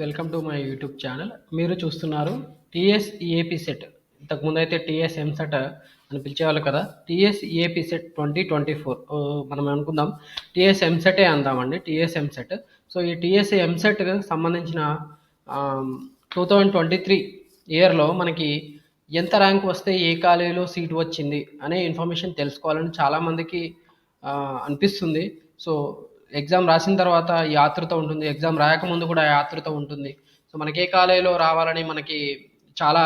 Welcome to my YouTube channel మీరు చూస్తున్నారు TS EAP set ఇంతకుముందు అయితే టీఎస్ ఎంసెట్ అని పిలిచేవాళ్ళు కదా. TS EAP CET twenty twenty four మనం అనుకుందాం. టీఎస్ ఎంసెటే అందామండి? టీఎస్ ఎంసెట్ సో ఈ టీఎస్ ఎంసెట్ సంబంధించిన టూ థౌజండ్ ట్వంటీ త్రీ ఇయర్లో మనకి ఎంత ర్యాంక్ వస్తే ఏ కాలేజీలో సీట్ వచ్చింది అనే ఇన్ఫర్మేషన్ తెలుసుకోవాలని చాలామందికి అనిపిస్తుంది. సో ఎగ్జామ్ రాసిన తర్వాత ఈ ఆతృత ఉంటుంది. ఎగ్జామ్ రాయకముందు కూడా ఆ ఆతృత ఉంటుంది. సో మనకి ఏ కాలేజీలో రావాలని మనకి చాలా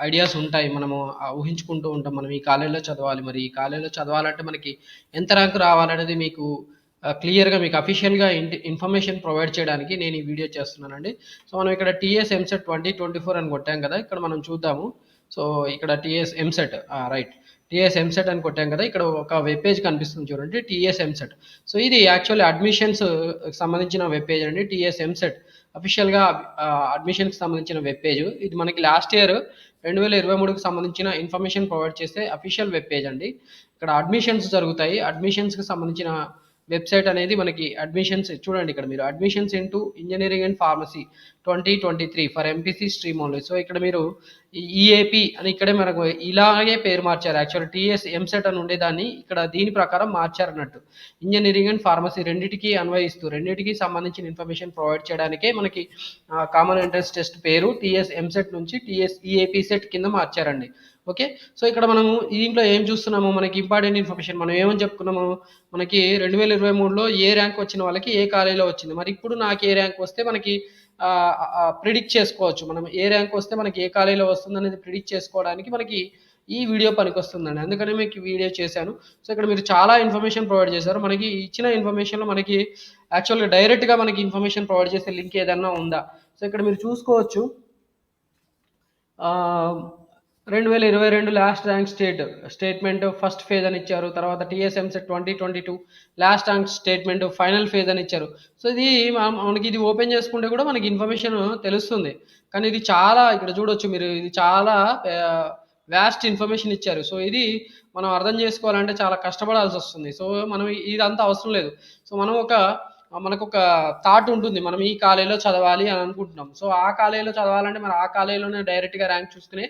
ఐడియాస్ ఉంటాయి. మనము ఊహించుకుంటూ ఉంటాం. మనం ఈ కాలేజీలో చదవాలి. మరి ఈ కాలేజీలో చదవాలంటే మనకి ఎంత ర్యాంక్ రావాలనేది మీకు క్లియర్గా మీకు అఫీషియల్గా ఇన్ఫర్మేషన్ ప్రొవైడ్ చేయడానికి నేను ఈ వీడియో చేస్తున్నానండి. సో మనం ఇక్కడ TS EAMCET twenty twenty four అని కొట్టాం కదా. ఇక్కడ మనం చూద్దాము. సో ఇక్కడ TS EAMCET right. TS EAMCET అని కొట్టాం కదా ఇక్కడ ఒక వెబ్ పేజ్ కనిపిస్తుంది చూడండి టీఎస్ ఎంసెట్ సో ఇది యాక్చువల్లీ అడ్మిషన్స్ uh, సంబంధించిన వెబ్ పేజ్ అండి టీఎస్ ఎంసెట్ అఫీషియల్గా అడ్మిషన్కి uh, సంబంధించిన వెబ్ పేజ్ ఇది మనకి లాస్ట్ ఇయర్ రెండు వేల ఇరవై మూడుకి సంబంధించిన ఇన్ఫర్మేషన్ ప్రొవైడ్ చేసే అఫీషియల్ వెబ్ పేజ్ అండి. ఇక్కడ అడ్మిషన్స్ జరుగుతాయి. అడ్మిషన్స్కి సంబంధించిన వెబ్సైట్ అనేది మనకి అడ్మిషన్స్ చూడండి ఇక్కడ మీరు admissions into engineering and pharmacy twenty twenty three for MPC stream only. So ఇక్కడ మీరు ఈఏపీ అని ఇక్కడే మనకు ఇలాగే పేరు మార్చారు. యాక్చువల్ టీఎస్ ఎంసెట్ అని ఉండేదాన్ని ఇక్కడ దీని ప్రకారం మార్చారు అన్నట్టు ఇంజనీరింగ్ అండ్ ఫార్మసీ రెండింటికి అన్వయిస్తూ రెండింటికి సంబంధించిన ఇన్ఫర్మేషన్ ప్రొవైడ్ చేయడానికే మనకి కామన్ ఎంట్రన్స్ టెస్ట్ పేరు టీఎస్ ఎంసెట్ నుంచి టీఎస్ ఈఏపీ సెట్ కింద మార్చారండి. ఓకే? సో ఇక్కడ మనము దీంట్లో ఏం చూస్తున్నాము? మనకి ఇంపార్టెంట్ ఇన్ఫర్మేషన్. మనం ఏమని చెప్పుకున్నాము? మనకి రెండు వేల ఇరవై మూడులో ఏ ర్యాంక్ వచ్చిన వాళ్ళకి ఏ కాలేజీలో వచ్చింది? మరి ఇప్పుడు నాకు ఏ ర్యాంక్ వస్తే మనకి ప్రిడిక్ట్ చేసుకోవచ్చు. మనం ఏ ర్యాంక్ వస్తే మనకి ఏ కాలేజీలో వస్తుంది అనేది ప్రిడిక్ట్ చేసుకోవడానికి మనకి ఈ వీడియో పనికొస్తుందండి. అందుకనే మీకు వీడియో చేశాను. సో ఇక్కడ మీరు చాలా ఇన్ఫర్మేషన్ ప్రొవైడ్ చేశారు. మనకి ఇచ్చిన ఇన్ఫర్మేషన్లో మనకి యాక్చువల్గా డైరెక్ట్గా మనకి ఇన్ఫర్మేషన్ ప్రొవైడ్ చేసే లింక్ ఏదన్నా ఉందా? సో ఇక్కడ మీరు చూసుకోవచ్చు. రెండు వేల ఇరవై రెండు last rank state statement first phase అని ఇచ్చారు తర్వాత TS EAMCET twenty twenty two last rank statement final phase అని ఇచ్చారు. సో ఇది మనం- మనకి ఇది ఓపెన్ చేసుకుంటే కూడా మనకి ఇన్ఫర్మేషన్ తెలుస్తుంది. కానీ ఇది చాలా ఇక్కడ చూడొచ్చు మీరు ఇది చాలా వ్యాస్ట్ ఇన్ఫర్మేషన్ ఇచ్చారు. సో ఇది మనం అర్థం చేసుకోవాలంటే చాలా కష్టపడాల్సి వస్తుంది. సో మనం ఇదంతా అవసరం లేదు. సో మనం ఒక మనకు ఒక థాట్ ఉంటుంది. మనం ఈ కాలేజీలో చదవాలి అని అనుకుంటున్నాం. సో ఆ కాలేజీలో చదవాలంటే మనం ఆ కాలేజీలోనే డైరెక్ట్గా ర్యాంక్ చూసుకునే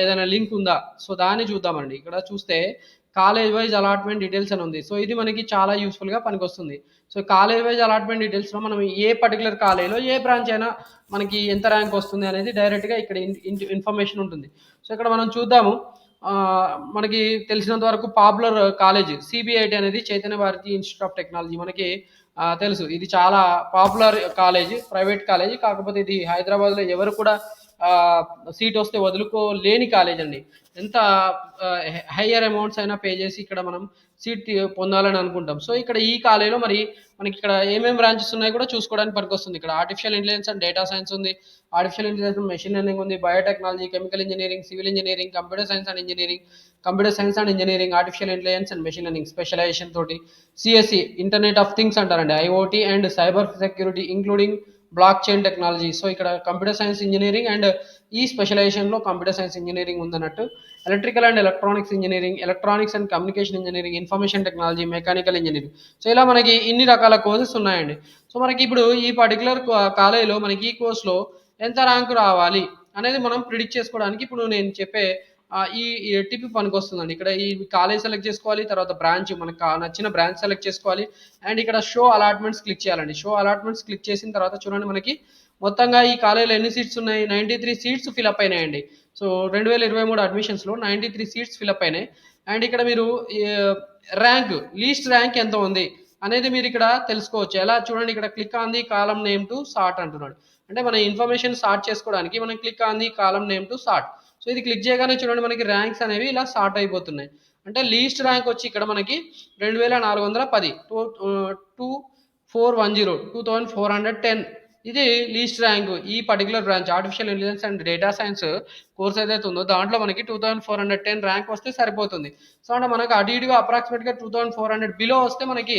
ఏదైనా లింక్ ఉందా? సో దాన్ని చూద్దామండి. ఇక్కడ చూస్తే కాలేజ్ వైజ్ అలాట్మెంట్ డీటెయిల్స్ అని ఉంది. సో ఇది మనకి చాలా యూస్ఫుల్గా పనికొస్తుంది. సో కాలేజ్ వైజ్ అలాట్మెంట్ డీటెయిల్స్లో మనం ఏ పర్టికులర్ కాలేజీలో ఏ బ్రాంచ్ అయినా మనకి ఎంత ర్యాంక్ వస్తుంది అనేది డైరెక్ట్గా ఇక్కడ ఇన్ఫర్మేషన్ ఉంటుంది. సో ఇక్కడ మనం చూద్దాము. మనకి తెలిసినంత వరకు పాపులర్ కాలేజ్ సిబిఐటి అనేది Chaitanya Bharathi institute of technology మనకి తెలుసు. ఇది చాలా పాపులర్ కాలేజ్ ప్రైవేట్ కాలేజ్ కాకపోతే ఇది హైదరాబాద్లో ఎవరు కూడా సీట్ వస్తే వదులుకోలేని కాలేజ్ అండి. ఎంత హయ్యర్ అమౌంట్స్ అయినా పే చేసి ఇక్కడ మనం సీట్ పొందాలని అనుకుంటాం. సో ఇక్కడ ఈ కాలేజీలో మరి మనకి ఇక్కడ ఏమేమి బ్రాంచెస్ ఉన్నాయో కూడా చూసుకోవడానికి పనికొస్తుంది. ఇక్కడ artificial intelligence and data science ఉంది. ఆర్టిఫిషియల్ ఇంటెలిజెన్స్ మెషిన్ లెర్నింగ్ ఉంది. Biotechnology chemical engineering civil engineering computer science and engineering computer science and engineering artificial intelligence and machine learning specialization తోటి సిఎస్సి ఇంటర్నెట్ ఆఫ్ థింగ్స్ అంటారండి. IOT and cyber security including blockchain technology so ఇక్కడ computer science engineering and ఈ స్పెషలైజేషన్లో computer science engineering ఉందన్నట్టు. Electrical and electronics engineering electronics and communication engineering information technology mechanical engineering. So ఇలా మనకి ఇన్ని రకాల courses ఉన్నాయండి. So మనకి ఇప్పుడు ఈ పర్టికులర్ కాలేజీలో మనకి ఈ కోర్స్లో ఎంత ర్యాంకు రావాలి అనేది మనం ప్రిడిక్ట్ చేసుకోవడానికి ఇప్పుడు నేను చెప్పే ఈ ఈ టిప్ పనికొస్తుందండి ఇక్కడ ఈ కాలేజ్ సెలెక్ట్ చేసుకోవాలి తర్వాత బ్రాంచ్ మనకు నచ్చిన బ్రాంచ్ సెలెక్ట్ చేసుకోవాలి. అండ్ ఇక్కడ షో అలాట్మెంట్స్ క్లిక్ చేయాలండి. షో అలాట్మెంట్స్ క్లిక్ చేసిన తర్వాత చూడండి మనకి మొత్తంగా ఈ కాలేజీలో ఎన్ని సీట్స్ ఉన్నాయి? Ninety three seats fill up అయినాయండి. సో రెండు వేల ఇరవై మూడు అడ్మిషన్స్లో ninety three seats fill up అయినాయి. అండ్ ఇక్కడ మీరు ర్యాంక్ లీస్ట్ ర్యాంక్ ఎంత ఉంది అనేది మీరు ఇక్కడ తెలుసుకోవచ్చు. ఎలా? చూడండి ఇక్కడ click on the column name to sort అంటున్నాడు. అంటే మన ఇన్ఫర్మేషన్ సార్ట్ చేసుకోవడానికి మనం click on the column name to sort so ఇది క్లిక్ చేయగానే చూడండి మనకి ర్యాంక్స్ అనేవి ఇలా సార్ట్ అయిపోతున్నాయి. అంటే లీస్ట్ ర్యాంక్ వచ్చి ఇక్కడ మనకి రెండు వేల నాలుగు వందల పది two two four one zero two thousand four hundred ten ఇది లీస్ట్ ర్యాంక్ ఈ particular branch artificial intelligence and data science course ఏదైతే ఉందో దాంట్లో మనకి two thousand four hundred ten rank వస్తే సరిపోతుంది. సో అంటే మనకు అటు ఇటుగా అప్రాక్సిమేట్గా two thousand four hundred below వస్తే మనకి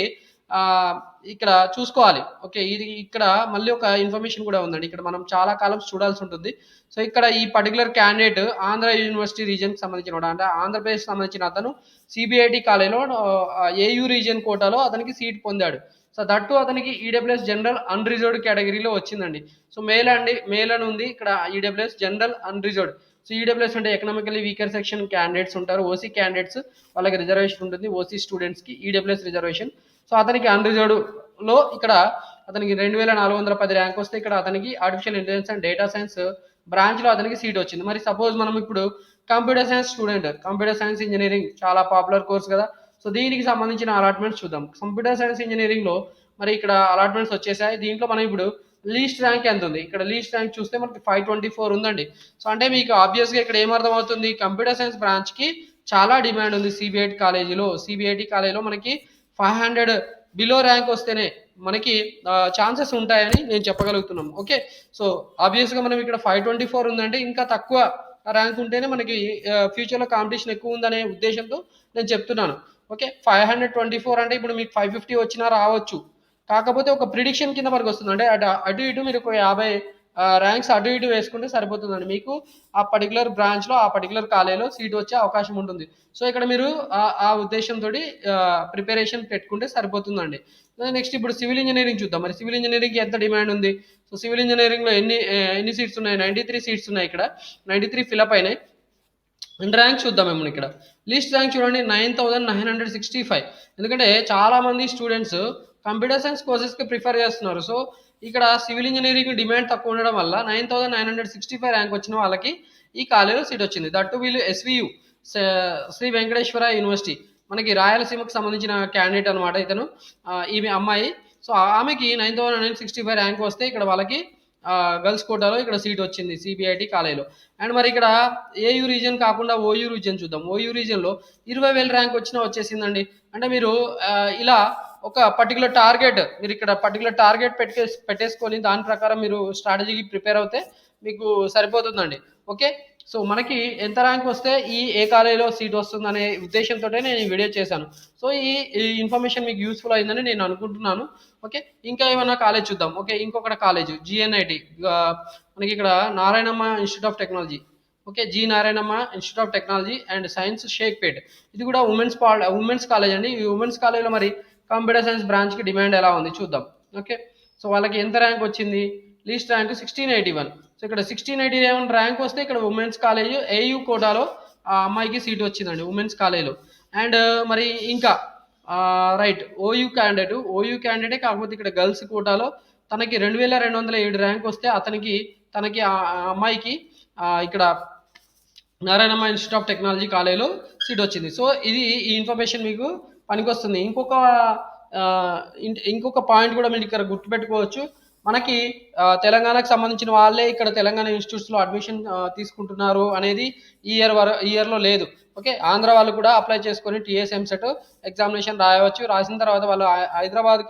ఇక్కడ చూసుకోవాలి. ఓకే ఇది ఇక్కడ మళ్ళీ ఒక ఇన్ఫర్మేషన్ కూడా ఉందండి. ఇక్కడ మనం చాలా కాలం చూడాల్సి ఉంటుంది. సో ఇక్కడ ఈ పర్టికులర్ క్యాండిడేట్ ఆంధ్ర యూనివర్సిటీ రీజన్కి సంబంధించిన వాడు. అంటే ఆంధ్రప్రదేశ్ సంబంధించిన అతను సిబిఐటి కాలేజీలో ఏయూ రీజియన్ కోటాలో అతనికి సీట్ పొందాడు. సో దట్టు అతనికి ఈడబ్ల్యూఎస్ జనరల్ అన్రిజర్వ్డ్ కేటగిరీలో వచ్చిందండి. సో మేల్ అండి మేల్ అని ఉంది. ఇక్కడ EWS general unreserved so EWS అంటే ఎకనామికలీ వీకర్ సెక్షన్ క్యాండిడేట్స్ ఉంటారు. ఓసీ క్యాండిడేట్స్ వాళ్ళకి రిజర్వేషన్ ఉంటుంది. ఓసీ స్టూడెంట్స్కి ఈడబ్ల్యూఎస్ రిజర్వేషన్ సో అతనికి అన్రిజర్వ్డ్లో ఇక్కడ అతనికి రెండు వేల నాలుగు వందల పది ర్యాంక్ వస్తే ఇక్కడ అతనికి artificial intelligence and data science బ్రాంచ్లో అతనికి సీట్ వచ్చింది. మరి సపోజ్ మనం ఇప్పుడు computer science student computer science engineering చాలా పాపులర్ కోర్స్ కదా. సో దీనికి సంబంధించిన అలాట్మెంట్స్ చూద్దాం. కంప్యూటర్ సైన్స్ ఇంజనీరింగ్లో మరి ఇక్కడ అలాట్మెంట్స్ వచ్చేసాయి. దీంట్లో మనం ఇప్పుడు లీస్ట్ ర్యాంక్ ఎంత ఉంది? ఇక్కడ లీస్ట్ ర్యాంక్ చూస్తే మనకి ఫైవ్ ట్వంటీ ఫోర్ ఉందండి. సో అంటే మీకు ఆబ్వియస్గా ఇక్కడ ఏమర్థం అవుతుంది కంప్యూటర్ సైన్స్ బ్రాంచ్కి చాలా డిమాండ్ ఉంది సిబిఐటి కాలేజీలో సిబిఐటి కాలేజీలో మనకి ఫైవ్ హండ్రెడ్ బిలో ర్యాంక్ వస్తేనే మనకి ఛాన్సెస్ ఉంటాయని నేను చెప్పగలుగుతున్నాం. ఓకే? సో ఆబ్వియస్గా మనం ఇక్కడ ఫైవ్ ట్వంటీ ఫోర్ ఉందంటే ఇంకా తక్కువ ర్యాంక్ ఉంటేనే మనకి ఫ్యూచర్లో కాంపిటీషన్ ఎక్కువ ఉందనే ఉద్దేశంతో నేను చెప్తున్నాను. Okay? Five hundred twenty four అంటే ఇప్పుడు మీకు ఫైవ్ ఫిఫ్టీ వచ్చినా రావచ్చు. కాకపోతే ఒక ప్రిడిక్షన్ కింద వరకు వస్తుంది. అంటే అటు అటు ఇటు మీరు ఒక యాభై ర్యాంక్స్ అటు ఇటు వేసుకుంటే సరిపోతుందండి. మీకు ఆ పర్టికులర్ బ్రాంచ్లో ఆ పర్టికులర్ కాలేజీలో సీట్ వచ్చే అవకాశం ఉంటుంది. సో ఇక్కడ మీరు ఆ- ఆ ఉద్దేశంతో ప్రిపరేషన్ పెట్టుకుంటే సరిపోతుందండి. నెక్స్ట్ ఇప్పుడు సివిల్ ఇంజనీరింగ్ చూద్దాం. మరి సివిల్ ఇంజనీరింగ్కి ఎంత డిమాండ్ ఉంది? సో సివిల్ ఇంజనీరింగ్లో ఎన్ని ఎన్ని సీట్స్ ఉన్నాయి? నైంటీ త్రీ సీట్స్ ఉన్నాయి ఇక్కడ. నైంటీ త్రీ ఫిలప్ అయినాయి. అండ్ ర్యాంక్ చూద్దాం మేము ఇక్కడ. లీస్ట్ ర్యాంక్ చూడండి nine thousand nine hundred sixty five ఎందుకంటే చాలామంది స్టూడెంట్స్ కంప్యూటర్ సైన్స్ కోర్సెస్కి ప్రిఫర్ చేస్తున్నారు. సో ఇక్కడ సివిల్ ఇంజనీరింగ్ డిమాండ్ తక్కువ ఉండడం వల్ల nine thousand nine hundred sixty five rank వచ్చిన వాళ్ళకి ఈ కాలేజీలో సీట్ వచ్చింది. దట్టు వీళ్ళు ఎస్వియు శ్రీ వెంకటేశ్వర యూనివర్సిటీ మనకి రాయలసీమకు సంబంధించిన క్యాండిడేట్ అనమాట ఇతను. ఈమె అమ్మాయి. సో ఆమెకి nine thousand nine sixty five rank వస్తే ఇక్కడ వాళ్ళకి గర్ల్స్ కోటాలో ఇక్కడ సీట్ వచ్చింది సిబిఐటి కాలేజీలో. అండ్ మరి ఇక్కడ ఏయూ రీజన్ కాకుండా ఓయూ రీజన్ చూద్దాం. ఓయూ రీజన్లో ఇరవై వేల ర్యాంక్ వచ్చినా వచ్చేసిందండి. అంటే మీరు ఇలా ఒక పర్టికులర్ టార్గెట్ మీరు ఇక్కడ పర్టికులర్ టార్గెట్ పెట్టే పెట్టేసుకొని దాని ప్రకారం మీరు స్ట్రాటజీకి ప్రిపేర్ అవుతే మీకు సరిపోతుందండి. ఓకే సో మనకి ఎంత ర్యాంక్ వస్తే ఈ ఏ కాలేజీలో సీట్ వస్తుందనే ఉద్దేశంతో నేను ఈ వీడియో చేశాను. సో ఈ ఈ ఇన్ఫర్మేషన్ మీకు యూస్ఫుల్ అయిందని నేను అనుకుంటున్నాను. ఓకే ఇంకా ఏమైనా కాలేజ్ చూద్దాం. ఓకే ఇంకొకటి కాలేజ్ జిఎన్ఐటి మనకి ఇక్కడ Narayanamma institute of technology okay G Narayanamma institute of technology and science Shaikpet ఇది కూడా ఉమెన్స్ పాల్ ఉమెన్స్ కాలేజ్ అండి. ఈ ఉమెన్స్ కాలేజ్లో మరి కంప్యూటర్ సైన్స్ బ్రాంచ్కి డిమాండ్ ఎలా ఉంది చూద్దాం. ఓకే సో వాళ్ళకి ఎంత ర్యాంక్ వచ్చింది? Least rank sixteen eighty one so ఇక్కడ సిక్స్టీన్ ఎయిటీ సెవెన్ ర్యాంక్ వస్తే ఇక్కడ ఉమెన్స్ కాలేజ్ ఏయూ కోటాలో ఆ అమ్మాయికి సీట్ వచ్చిందండి ఉమెన్స్ కాలేజ్లో అండ్ మరి ఇంకా right OU candidate OU candidate కాకపోతే ఇక్కడ గర్ల్స్ కోటాలో తనకి రెండు వేల రెండు వందల ఏడు ర్యాంక్ వస్తే అతనికి తనకి ఆ అమ్మాయికి ఇక్కడ నారాయణమ్మ ఇన్స్టిట్యూట్ ఆఫ్ టెక్నాలజీ కాలేజీలో సీట్ వచ్చింది. సో ఇది ఈ ఇన్ఫర్మేషన్ మీకు పనికొస్తుంది. ఇంకొక ఇంకొక పాయింట్ కూడా మీరు ఇక్కడ గుర్తుపెట్టుకోవచ్చు. మనకి తెలంగాణకు సంబంధించిన వాళ్ళే ఇక్కడ తెలంగాణ ఇన్స్టిట్యూట్స్లో అడ్మిషన్ తీసుకుంటున్నారు అనేది ఈ ఇయర్ వర ఇయర్లో లేదు. ఓకే? ఆంధ్ర వాళ్ళు కూడా అప్లై చేసుకొని టీఎస్ ఎంసెట్ ఎగ్జామినేషన్ రాయవచ్చు. రాసిన తర్వాత వాళ్ళు హైదరాబాద్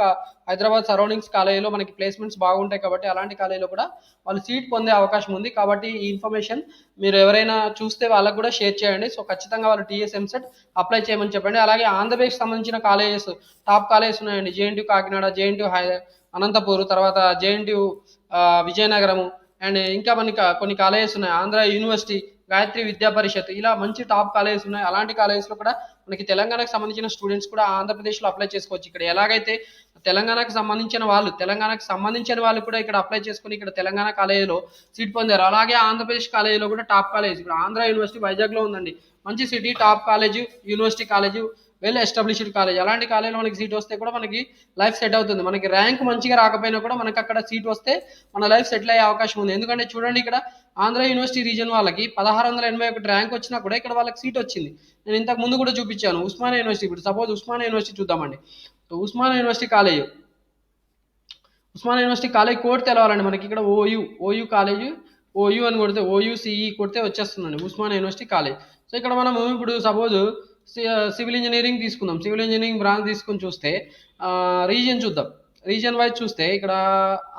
హైదరాబాద్ సరౌండింగ్స్ కాలేజీలో మనకి ప్లేస్మెంట్స్ బాగుంటాయి కాబట్టి అలాంటి కాలేజీలో కూడా వాళ్ళు సీట్ పొందే అవకాశం ఉంది. కాబట్టి ఈ ఇన్ఫర్మేషన్ మీరు ఎవరైనా చూస్తే వాళ్ళకు కూడా షేర్ చేయండి. సో ఖచ్చితంగా వాళ్ళు టీఎస్ ఎంసెట్ అప్లై చేయమని చెప్పండి. అలాగే ఆంధ్రప్రదేశ్కి సంబంధించిన కాలేజెస్ టాప్ కాలేజెస్ ఉన్నాయండి. జేఎన్టీ కాకినాడ జేఎన్టీ హై అనంతపూర్ తర్వాత జేఎన్టీయు విజయనగరము అండ్ ఇంకా మనకి కొన్ని కాలేజెస్ ఉన్నాయి. ఆంధ్ర యూనివర్సిటీ గాయత్రి విద్యా పరిషత్. ఇలా మంచి టాప్ కాలేజెస్ ఉన్నాయి. అలాంటి కాలేజెస్లో కూడా మనకి తెలంగాణకు సంబంధించిన స్టూడెంట్స్ కూడా ఆంధ్రప్రదేశ్లో అప్లై చేసుకోవచ్చు. ఇక్కడ ఎలాగైతే తెలంగాణకు సంబంధించిన వాళ్ళు తెలంగాణకు సంబంధించిన వాళ్ళు కూడా ఇక్కడ అప్లై చేసుకుని ఇక్కడ తెలంగాణ కాలేజీలో సీట్ పొందారు. అలాగే ఆంధ్రప్రదేశ్ కాలేజీలో కూడా టాప్ కాలేజ్ ఇప్పుడు ఆంధ్ర యూనివర్సిటీ వైజాగ్లో ఉందండి. మంచి city top college university college well established college అలాంటి కాలేజీలో మనకి సీట్ వస్తే కూడా మనకి లైఫ్ సెట్ అవుతుంది. మనకి ర్యాంక్ మంచిగా రాకపోయినా కూడా మనకి అక్కడ సీట్ వస్తే మన లైఫ్ సెటిల్ అయ్యే అవకాశం ఉంది. ఎందుకంటే చూడండి ఇక్కడ ఆంధ్ర యూనివర్సిటీ రీజన్ వాళ్ళకి పదహారు వందల ఎనభై ఒకటి ర్యాంక్ వచ్చినా కూడా ఇక్కడ వాళ్ళకి సీట్ వచ్చింది. నేను ఇంతకు ముందు కూడా చూపించాను. ఉస్మానియా యూనివర్సిటీ ఇప్పుడు సపోజ్ ఉస్మానియా యూనివర్సిటీ చూద్దామండి. So Osmania university college Osmania university college code తెలవాలండి. మనకి ఇక్కడ ఓయూ ఓయూ కాలేజ్ ఓయూ అని కొడితే ఓయూసిఈ కొడితే వచ్చేస్తుందండి. ఉస్మానియా యూనివర్సిటీ కాలేజ్ సో ఇక్కడ మనము ఇప్పుడు సపోజ్ సివిల్ ఇంజనీరింగ్ తీసుకుందాం. సివిల్ ఇంజనీరింగ్ బ్రాంచ్ తీసుకుని చూస్తే రీజియన్ చూద్దాం. రీజియన్ వైజ్ చూస్తే ఇక్కడ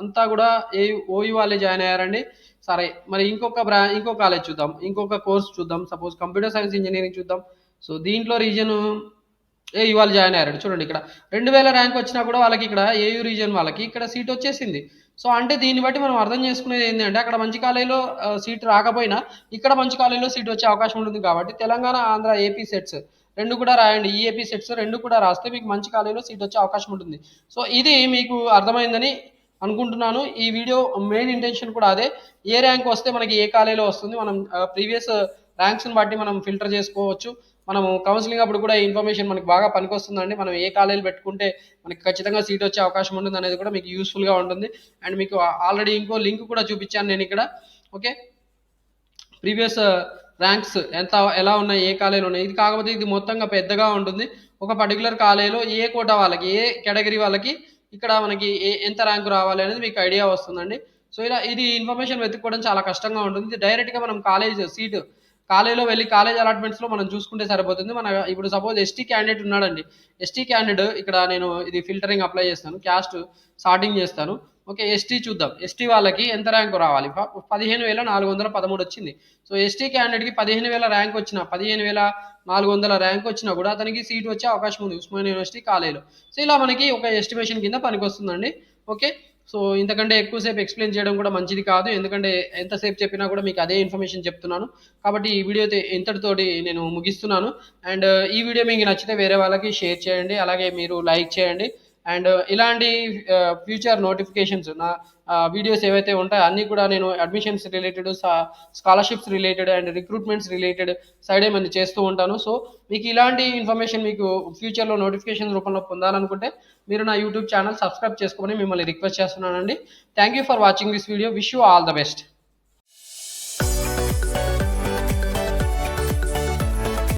అంతా కూడా ఏ ఓయూ వాళ్ళే జాయిన్ అయ్యారండి. సరే మరి ఇంకొక బ్రా ఇంకో కాలేజ్ చూద్దాం. ఇంకొక కోర్స్ చూద్దాం. సపోజ్ కంప్యూటర్ సైన్స్ ఇంజనీరింగ్ చూద్దాం. సో దీంట్లో రీజన్ ఏ ఇవాళ జాయిన్ అయ్యారు చూడండి ఇక్కడ. రెండు వేల ర్యాంక్ వచ్చినా కూడా వాళ్ళకి ఇక్కడ ఏయూ రీజన్ వాళ్ళకి ఇక్కడ సీట్ వచ్చేసింది. సో అంటే దీన్ని బట్టి మనం అర్థం చేసుకునేది ఏంటంటే అక్కడ మంచి కాలేజీలో సీట్ రాకపోయినా ఇక్కడ మంచి కాలేజీలో సీట్ వచ్చే అవకాశం ఉంటుంది కాబట్టి తెలంగాణ ఆంధ్ర ఏపీ సెట్స్ రెండు కూడా రాయండి. ఈఏపీ సెట్స్ రెండు కూడా రాస్తే మీకు మంచి కాలేజీలో సీట్ వచ్చే అవకాశం ఉంటుంది. సో ఇది మీకు అర్థమైందని అనుకుంటున్నాను. ఈ వీడియో మెయిన్ ఇంటెన్షన్ కూడా అదే. ఏ ర్యాంక్ వస్తే మనకి ఏ కాలేజీలో వస్తుంది మనం ప్రీవియస్ ర్యాంక్స్ని బట్టి మనం ఫిల్టర్ చేసుకోవచ్చు. మనము కౌన్సిలింగ్ అప్పుడు కూడా ఈ ఇన్ఫర్మేషన్ మనకి బాగా పనికొస్తుందండి. మనం ఏ కాలేజీలు పెట్టుకుంటే మనకి ఖచ్చితంగా సీట్ వచ్చే అవకాశం ఉంటుంది అనేది కూడా మీకు యూస్ఫుల్గా ఉంటుంది. అండ్ మీకు ఆల్రెడీ ఇంకో లింక్ కూడా చూపించాను నేను ఇక్కడ. ఓకే ప్రీవియస్ ర్యాంక్స్ ఎంత ఎలా ఉన్నాయి ఏ కాలేజీలో ఉన్నాయి. ఇది కాకపోతే ఇది మొత్తంగా పెద్దగా ఉంటుంది. ఒక పర్టికులర్ కాలేజీలో ఏ కోట వాళ్ళకి ఏ కేటగిరీ వాళ్ళకి ఇక్కడ మనకి ఏ ఎంత ర్యాంక్ రావాలి అనేది మీకు ఐడియా వస్తుందండి. సో ఇలా ఇది ఇన్ఫర్మేషన్ వెతుక్కోవడం చాలా కష్టంగా ఉంటుంది. డైరెక్ట్గా మనం కాలేజ్ సీటు కాలేజీలో వెళ్ళి కాలేజ్ అలాట్మెంట్స్లో మనం చూసుకుంటే సరిపోతుంది. మన ఇప్పుడు సపోజ్ ఎస్టీ క్యాండిడేట్ ఉన్నాడండి. ఎస్టీ క్యాండిడేట్ ఇక్కడ నేను ఇది ఫిల్టరింగ్ అప్లై చేస్తాను. క్యాస్ట్ సార్టింగ్ చేస్తాను. ఓకే ఎస్టీ చూద్దాం. ఎస్టీ వాళ్ళకి ఎంత ర్యాంక్ రావాలి? పదిహేను వేల నాలుగు వందల పదమూడు వచ్చింది. సో ఎస్టీ క్యాండిడేట్కి పదిహేను వేల ర్యాంక్ వచ్చిన పదిహేను వేల నాలుగు వందల ర్యాంక్ వచ్చినా కూడా అతనికి సీట్ వచ్చే అవకాశం ఉంది ఉస్మానియా యూనివర్సిటీ కాలేజీలో సో ఇలా మనకి ఒక ఎస్టిమేషన్ కింద పనికొస్తుందండి. ఓకే సో ఇంతకంటే ఎక్కువసేపు ఎక్స్ప్లెయిన్ చేయడం కూడా మంచిది కాదు. ఎందుకంటే ఎంతసేపు చెప్పినా కూడా మీకు అదే ఇన్ఫర్మేషన్ చెప్తున్నాను. కాబట్టి ఈ వీడియో ఇంతటితోటి నేను ముగిస్తున్నాను. అండ్ ఈ వీడియో మీకు నచ్చితే వేరే వాళ్ళకి షేర్ చేయండి. అలాగే మీరు లైక్ చేయండి. అండ్ ఇలాంటి ఫ్యూచర్ నోటిఫికేషన్స్ నా వీడియోస్ ఏవైతే ఉంటాయో అన్నీ కూడా నేను admissions related scholarships related and recruitments related side ఏమైనా చేస్తూ ఉంటాను. సో మీకు ఇలాంటి ఇన్ఫర్మేషన్ మీకు ఫ్యూచర్లో నోటిఫికేషన్ రూపంలో పొందాలనుకుంటే మీరు నా యూట్యూబ్ ఛానల్ సబ్స్క్రైబ్ చేసుకోమని మిమ్మల్ని రిక్వెస్ట్ చేస్తున్నానండి. Thank you for watching this video wish you all the best